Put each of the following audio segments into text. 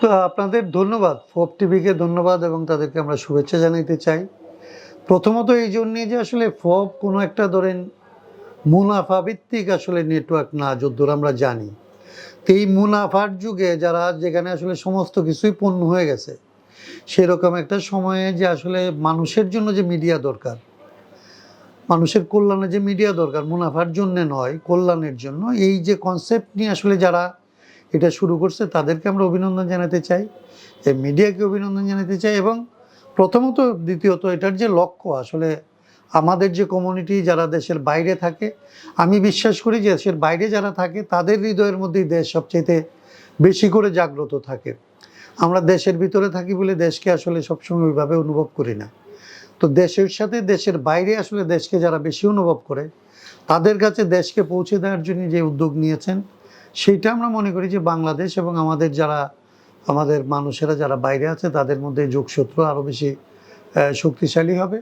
তো আপনাদের ধন্যবাদ। ফোপ টিভিকে ধন্যবাদ এবং তাদেরকে আমরা শুভেচ্ছা জানাইতে চাই। প্রথমত এই জন্যে যে আসলে ফোপ কোনো একটা ধরেন মুনাফা ভিত্তিক আসলে নেটওয়ার্ক না, যদ্দূর আমরা জানি। তো এই মুনাফার যুগে যারা যেখানে আসলে সমস্ত কিছুই পণ্য হয়ে গেছে, সেরকম একটা সময়ে যে আসলে মানুষের জন্য যে মিডিয়া দরকার, মানুষের কল্যাণে যে মিডিয়া দরকার, মুনাফার জন্য নয়, কল্যাণের জন্য, এই যে কনসেপ্ট নিয়ে আসলে যারা এটা শুরু করছে, তাদেরকে আমরা অভিনন্দন জানাতে চাই, এই মিডিয়াকে অভিনন্দন জানাতে চাই এবং প্রথমত, দ্বিতীয়ত এটার যে লক্ষ্য, আসলে আমাদের যে কমিউনিটি যারা দেশের বাইরে থাকে, আমি বিশ্বাস করি যে দেশের বাইরে যারা থাকে, তাদের হৃদয়ের মধ্যেই দেশ সবচেয়ে বেশি করে জাগ্রত থাকে। আমরা দেশের ভিতরে থাকি বলে দেশকে আসলে সবসময় ওইভাবে অনুভব করি না। তো দেশের সাথে দেশের বাইরে আসলে দেশকে যারা বেশি অনুভব করে, তাদের কাছে দেশকে পৌঁছে দেওয়ার জন্য যে উদ্যোগ নিয়েছেন সেইটা আমরা মনে করি যে বাংলাদেশ এবং আমাদের যারা, আমাদের মানুষেরা যারা বাইরে আছে, তাদের মধ্যে যোগসূত্র আরও বেশি শক্তিশালী হবে।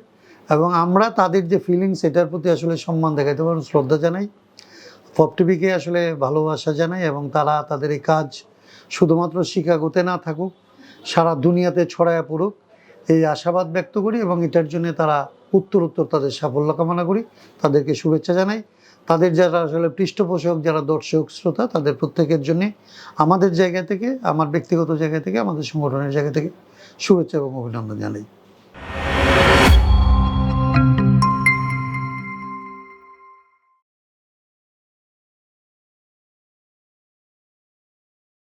এবং আমরা তাদের যে ফিলিংস এটার প্রতি আসলে সম্মান দেখাইতে পারব, শ্রদ্ধা জানাই। ফপ টিভিকে আসলে ভালোবাসা জানাই এবং তারা তাদের এই কাজ শুধুমাত্র শিকাগোতে না থাকুক, সারা দুনিয়াতে ছড়ায় পড়ুক, এই আশাবাদ ব্যক্ত করি এবং এটার জন্য তারা উত্তর উত্তর তাদের সাফল্য কামনা করি। তাদেরকে শুভেচ্ছা জানাই। তাদের যারা আসলে পৃষ্ঠপোষক, যারা দর্শক, শ্রোতা, তাদের প্রত্যেকের জন্য আমাদের জায়গা থেকে, আমার ব্যক্তিগত জায়গা থেকে, আমাদের সংগঠনের জায়গা থেকে শুভেচ্ছা এবং অভিনন্দন জানাই।